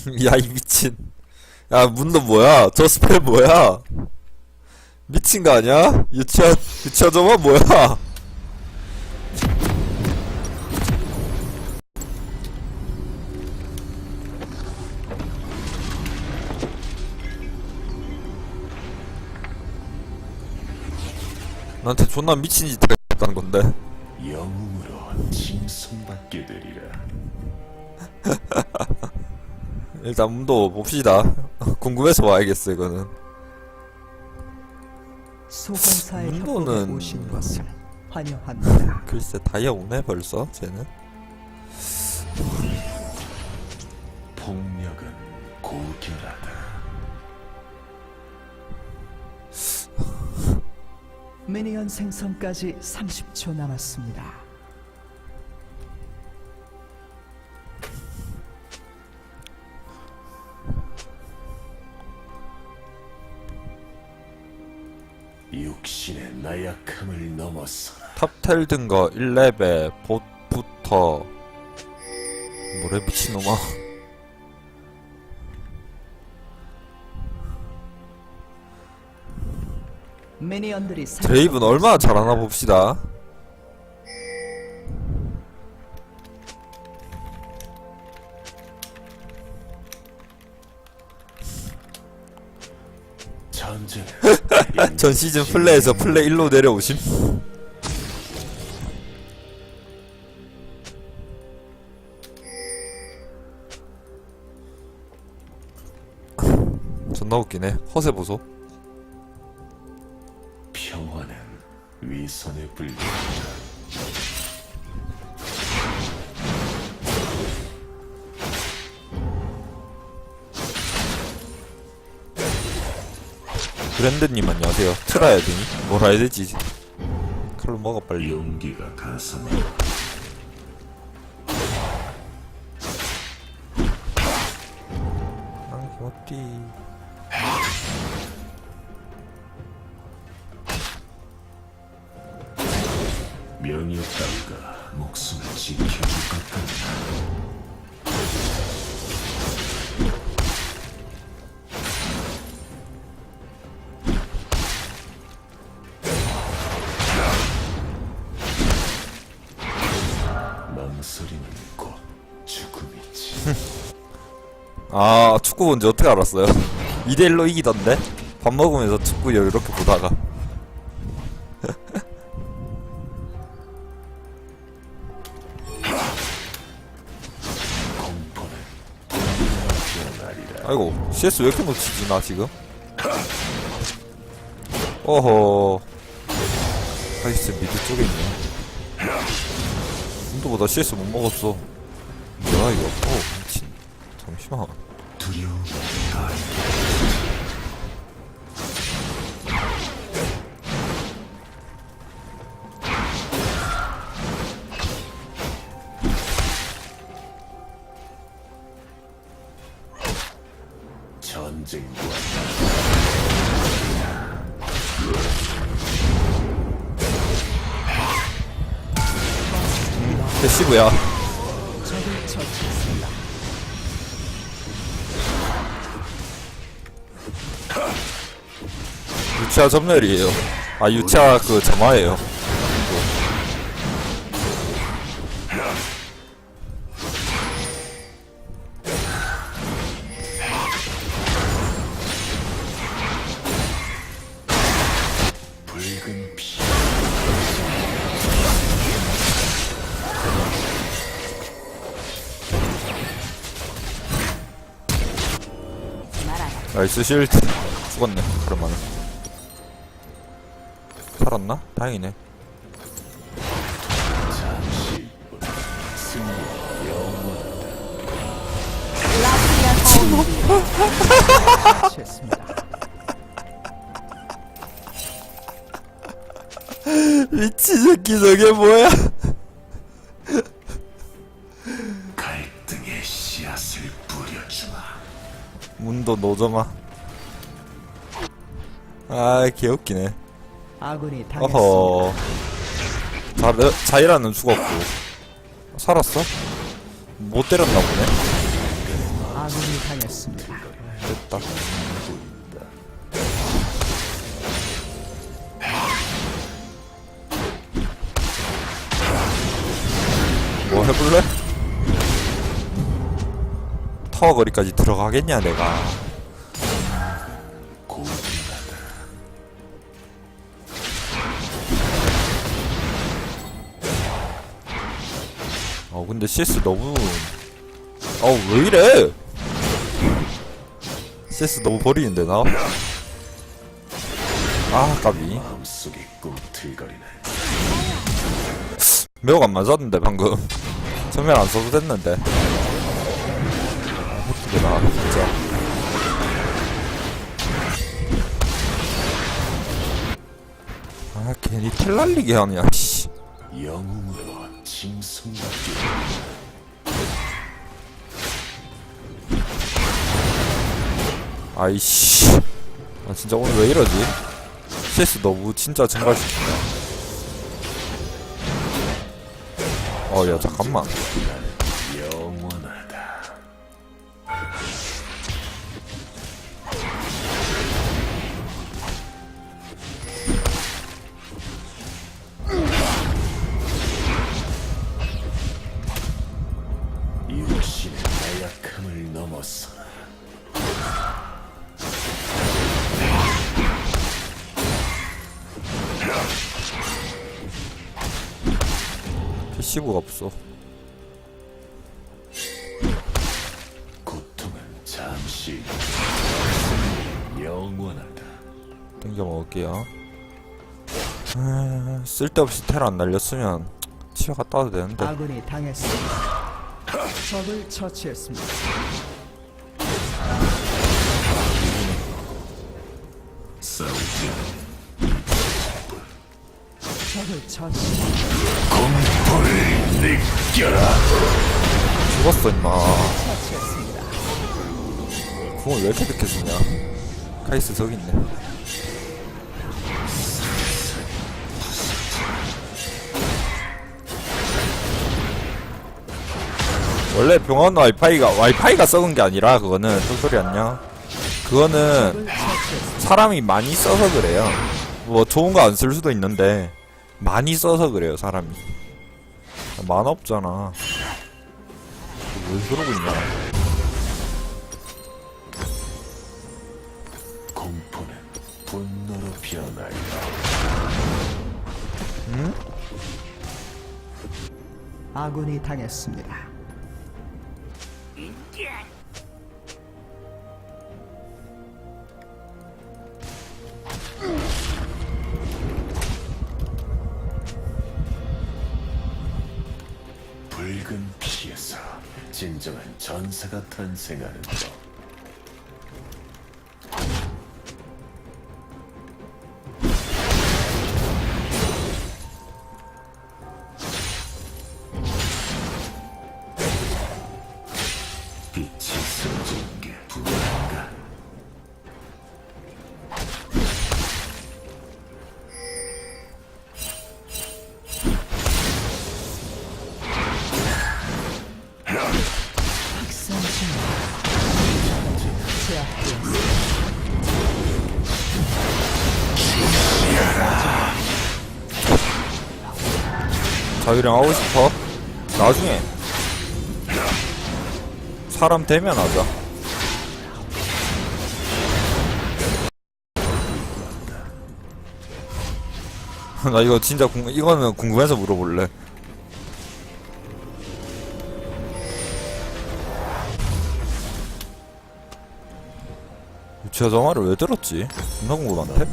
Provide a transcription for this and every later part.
야, 이 미친. 야, 문도 뭐야? 저 스펠 뭐야? 미친 거 아니야? 유치원, 유치원 점화 뭐야? 나한테 존나 미친 짓 했다는 건데. 영웅으로 칭송받게 되리라. 일단 문도 봅시다. 궁금해서 봐야겠어, 이거는. 문도는- 오신 것을 환영합니다. 글쎄, 다이아 오네, 벌써, 쟤는. 폭력은 고결하다. 미니언 생성까지 30초 남았습니다. 탑텔 등거 1레벨, 봇부터. 뭐래, 미친놈아. 드레이브는 얼마나 잘하나 봅시다. 전 시즌 플레이에서 플레이 1로 내려오심. 존나 웃기네. 허세 보소. 평화는 위선에 불린다. 브랜드님 안녕하세요. 트라야 되니? 뭐라 해야 되지? 칼로 먹어 빨리. 용기가 가서네. 명예 따위가 목숨을 지켜줄 것 같다. 아, 축구 본지 어떻게 알았어요? 2대1로 이기던데? 밥 먹으면서 축구 이렇게 보다가. CS 왜 이렇게 놓치지, 나 지금? 어허. 하이스 미드 쪽에 있네. 인도보다 CS 못 먹었어. 뭐야, 이거? 어, 미친. 잠시만. 두려움 유치아 점멸이에요. 아, 유치아 그 점화예요. 나이스 실드. 죽었네, 그러면은. 살았나? 다행이네. 미친 새끼 저게 뭐야? 갈등의 씨앗을 뿌려주마 문도 노점아. 아, 개웃기네. 아군이 당했습니다. 어허. 자, 르- 자이라는 죽었고. 살았어? 못 때렸나 보네. 아군이 당했습니다. 됐다. 뭐 해볼래? 타워 거리까지 들어가겠냐 내가 근데 CS 너무 어우 왜 이래? CS 너무 버리는데 나? 아 까비. 꿈틀거리네. 매우 안 맞았는데 방금. 전면 안 써도 됐는데. 어떻게 나 진짜. 아 괜히 텔 날리게 하냐 씨. 영웅으로 짐승답게 아이씨. 아 진짜 오늘 왜 이러지? CS 너무 진짜 증가시킨다 어야 잠깐만 PC부가 없어 고통은 잠시 영원하다. 땡겨 먹을게요 아, 쓸데없이 텔안 날렸으면 치아 갔다 와도 되는데 아군이 당했습니다. 적을 처치했습니다. 공포를 느껴라. 죽었어 임마. 궁을 왜 이렇게 쓰냐 카이스 저기 있네 원래 병원 와이파이가 와이파이가 썩은 게 아니라 그거는 소리 아니야 그거는. 사람이 많이 써서 그래요 뭐 좋은 거 안 쓸 수도 있는데 많이 써서 그래요 사람이. 만화 없잖아. 왜 그러고 있냐. 공포는 분노로 변한다. 아군이 당했습니다. 붉은 전사가 탄생하는 법. 빛이 자기랑 하고 싶어? 나중에. 사람 되면 하자. 나 이거 진짜 궁 이거는 궁금해서 물어볼래 저 말을 왜 들었지? 존나 궁금한데?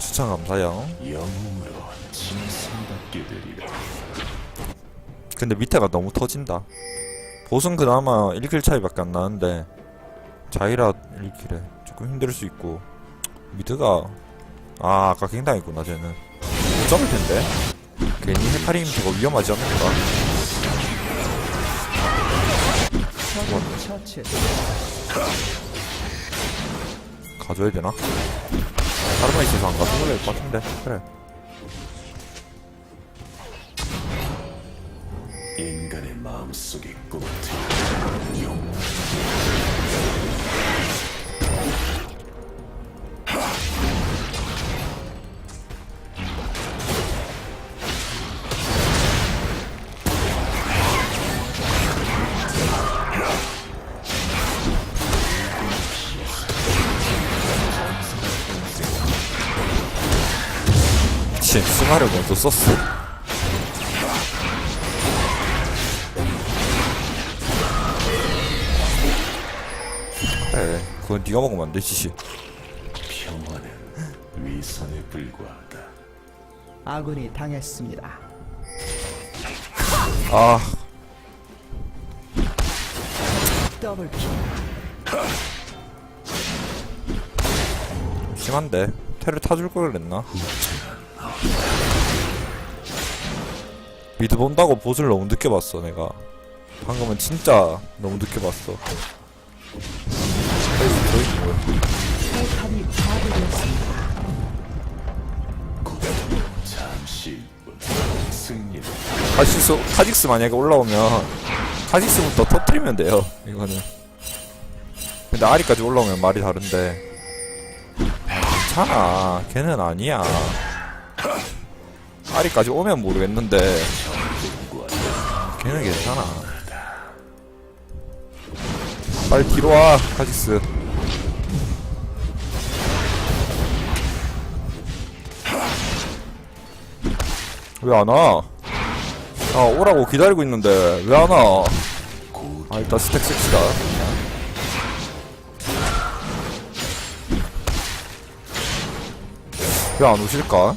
추천 감사요. 근데 밑에가 너무 터진다. 보스는 그나마 1킬 차이밖에 안 나는데 자이라 1킬에 조금 힘들 수 있고 미드가 아 아까 갱당했구나 쟤는. 못 잡을 텐데. 괜히 헤카림 저거 위험하지 않을까? 가져야 되나? 다른 거 있어서 안 가져도 될것 같은데. 그래. 인간의 마음속에 꿈틀 영 승하를 먼저 썼어 그래 그건 네가 먹으면 안 되지 평화는 위선에 불과하다. 아군이 당했습니다. 아 더블 킬. 심한데 테를 타줄 걸 그랬나? 미드 본다고 보스를 너무 늦게 봤어 내가. 방금은 진짜 너무 늦게 봤어. 카직스, 카직스 만약에 올라오면 카직스부터 터트리면 돼요 이거는. 근데 아리까지 올라오면 말이 다른데. 아, 괜찮아. 걔는 아니야 아리까지 오면 모르겠는데 걔는 괜찮아 빨리 뒤로 와 카직스 왜 안 와? 아 오라고 기다리고 있는데 왜 안 와? 곧아 일단 스택 씁시다 왜 안 오실까?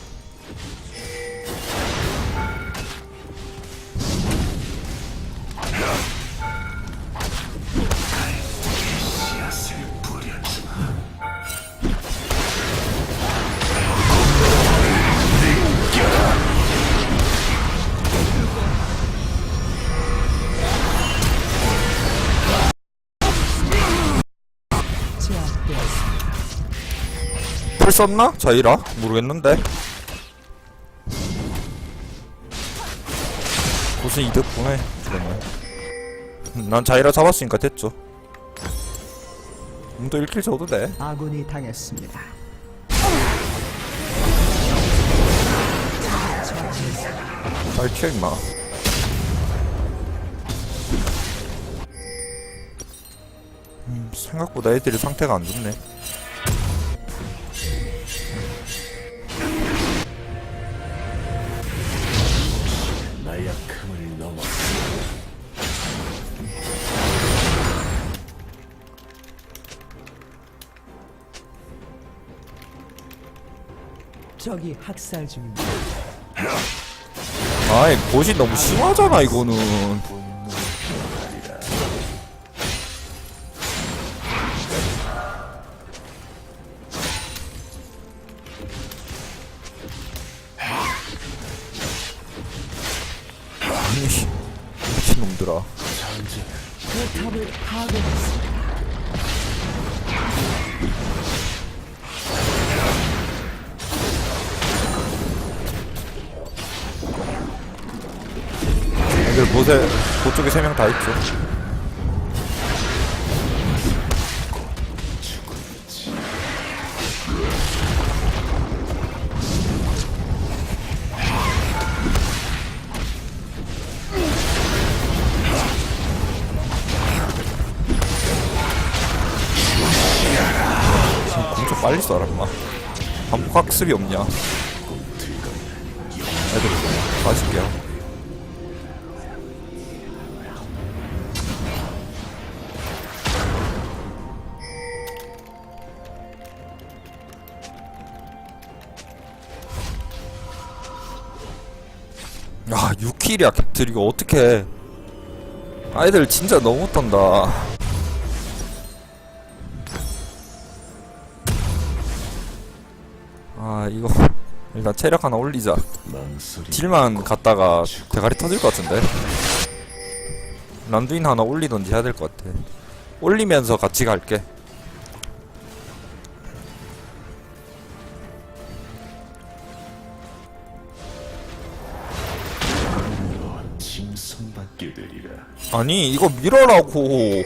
썼나? 자이라? 모르겠는데 무슨 이득 보네 그러면 난 자이라 잡았으니까 됐죠 음, 또 1킬 줘도 돼 아군이 당했습니다. 튀어 임마 음, 생각보다 애들이 상태가 안 좋네 적이 학살 중입니다. 아이 곳이 너무 심하잖아 이거는 아니 미친놈들아 전쟁 포탑을 파괴했습니다. 보세 그쪽에 세 명 다 있죠. 빨리 쏴라 인마. 반복 학습이 없냐. 애들 맞을게요 킬이야 캡틀. 이거 어떡해. 아이들 진짜 너무 떤다. 아 이거 일단 체력 하나 올리자. 딜만 갔다가 대가리 터질 것 같은데? 란두인 하나 올리던지 해야 될 것 같아. 올리면서 같이 갈게 되리라. 아니 이거 밀어라고.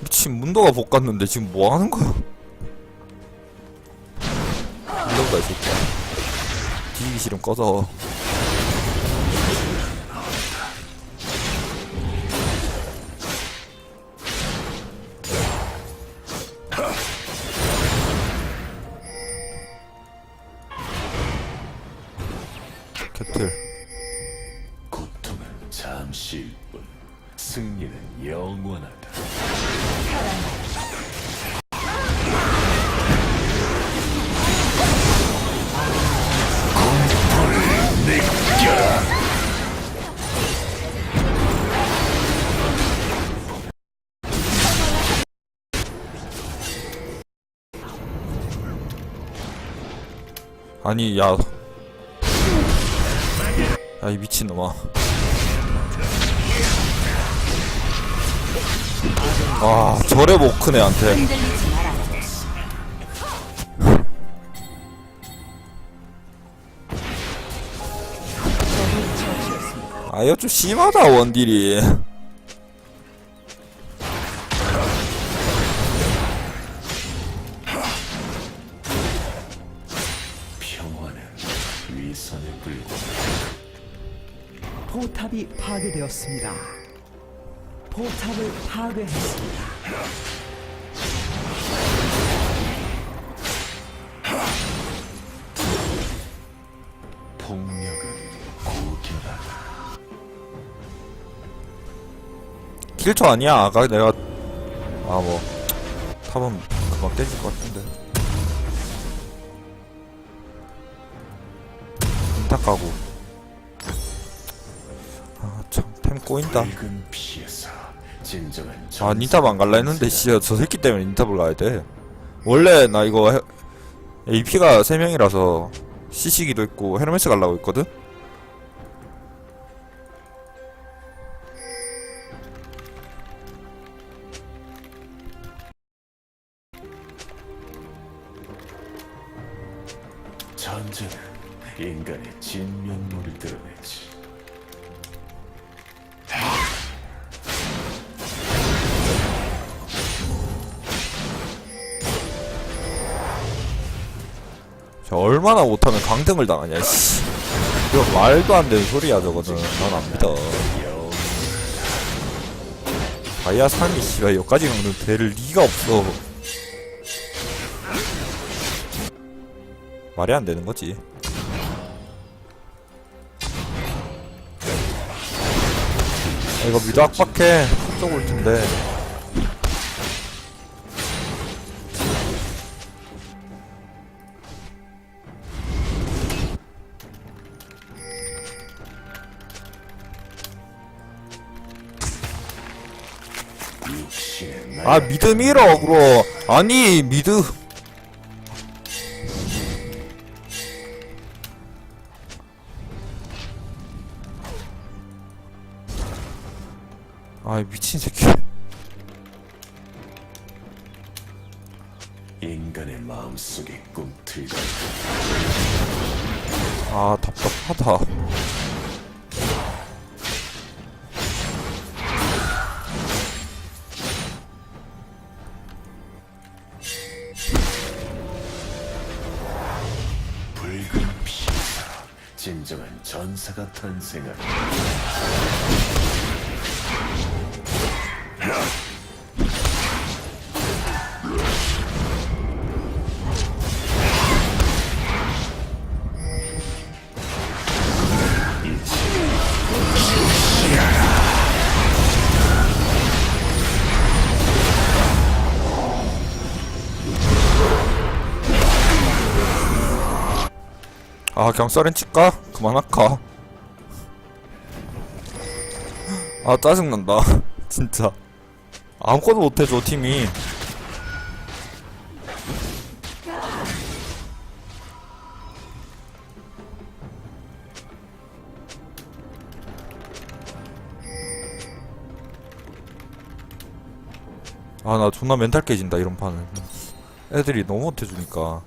미친 문도가 볶았는데 지금 뭐 하는 거야? 밀어가 이 새끼야. 뒤지기 싫으면 꺼져 아니 야. 야이 미친놈아. 아 저래 못큰 애한테. 아 이거 좀 심하다 원딜이. 위선에 불과 포탑이 파괴되었습니다. 포탑을 파괴했습니다. 킬초 아니야 아까 내가 아 뭐 탑은 금방 깨질 것 같은데. 까고. 아참템 꼬인다. 아 닌탑 안 갈라 했는데 씨야 저 새끼 때문에 닌탑을 가야 돼 원래 나 이거 해- AP가 3명이라서 CC기도 있고 헤르메스 가려고 했거든? 전쟁은 인간의 진면모를 드러내지. 저 얼마나 못하면 강등을 당하냐 씨. 이거 말도 안 되는 소리야 저거는. 난 안 믿어 영 다이아 3이 씨발 여기까지 강등 될 리가 없어. 말이 안 되는 거지 이거 미도 압박해. 쪽 올 텐데. 아 미드 밀어 어그로. 아니 미드 아 미친 새끼. 인간의 마음속에 꿈틀거리고 아 답답하다. 붉은 피에서 진정한 전사가 탄생한다 아 그냥 썰은 칠까? 그만할까? 아 짜증난다 진짜 아무것도 못해줘 팀이. 아 나 존나 멘탈 깨진다 이런 판은. 애들이 너무 못해주니까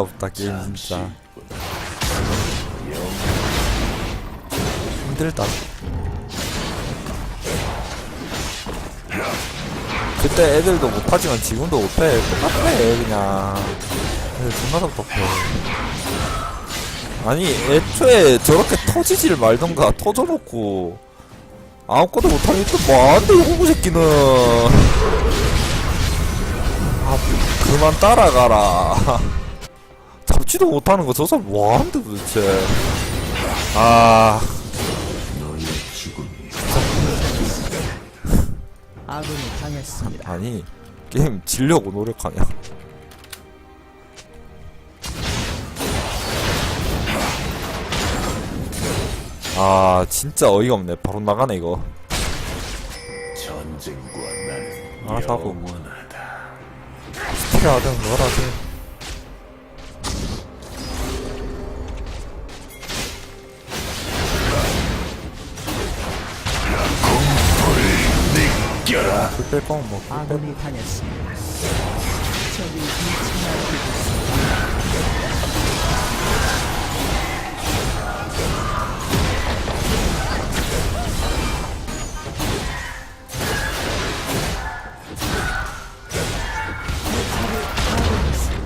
없다 게임 진짜. 힘들다. 그때 애들도 못하지만 지금도 못해. 똑같아 그냥. 애들 존나 답답해. 아니 애초에 저렇게 터지지를 말던가 터져놓고. 아무것도 못하니 또 뭐한데 이 호구 새끼는. 아 그만 따라가라 잡지도 못하는 거 저 사람 뭐하는데 도대체 아 아군이 당했습니다. 아니 게임 지려고 노력하냐 아 진짜 어이가 없네 바로 나가네 이거 전쟁과 나는 알아서 하고. 영원하다. 스테하든 뭐라든 거면 뭐 아군이 당했습니다. 적이.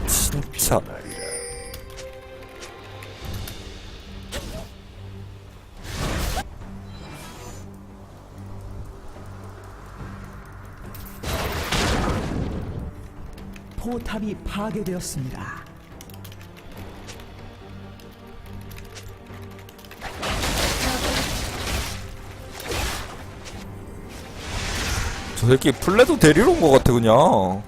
진짜 포탑이 파괴되었습니다. 저 새끼 플레도 데리러 온거 같아 그냥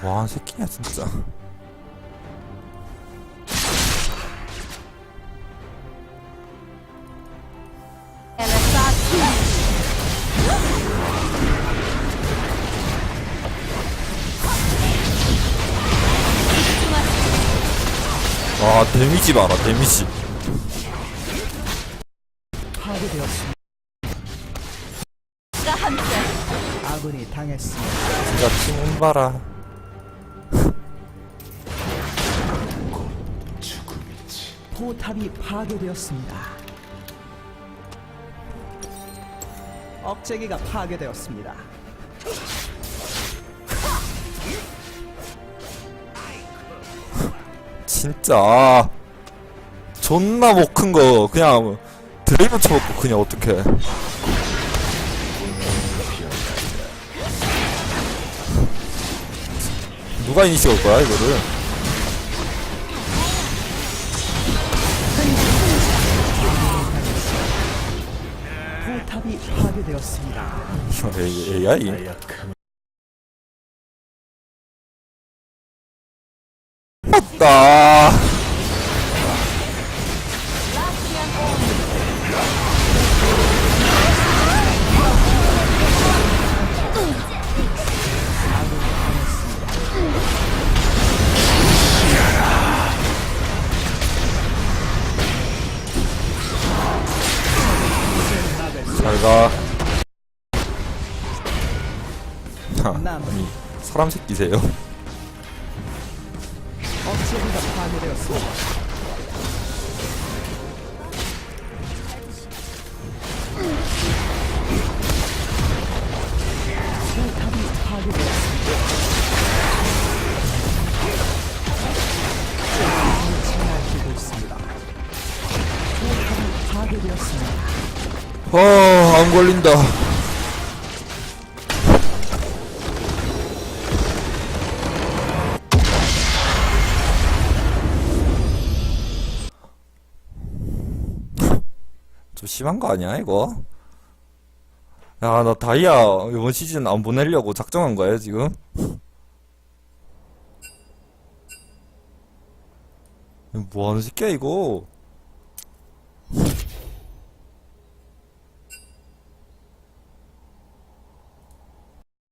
뭐하는 새끼냐 진짜 데미지 봐라 데미지 파괴되었습니다. 아군이 당했습니다. 진짜 팀운 봐라. 포탑이 파괴되었습니다. 억제기가 파괴되었습니다. 진짜. 아, 존나 못 큰 거 그냥 드레이브 쳐먹고 그냥 어떡해. 누가 이니시 올 거야 이거를? 포탑이 파괴되었습니다. AI 맞다 새끼세요 억제기가 파괴되었습니다. 포탑이 파괴되었습니다. 지나치고 있습니다. 포탑이 파괴되었습니다. 어안 걸린다 심한 거 아니야 이거? 야 나 다이아 이번 시즌 안 보내려고 작정한 거야 지금? 이거 뭐하는 새끼야 이거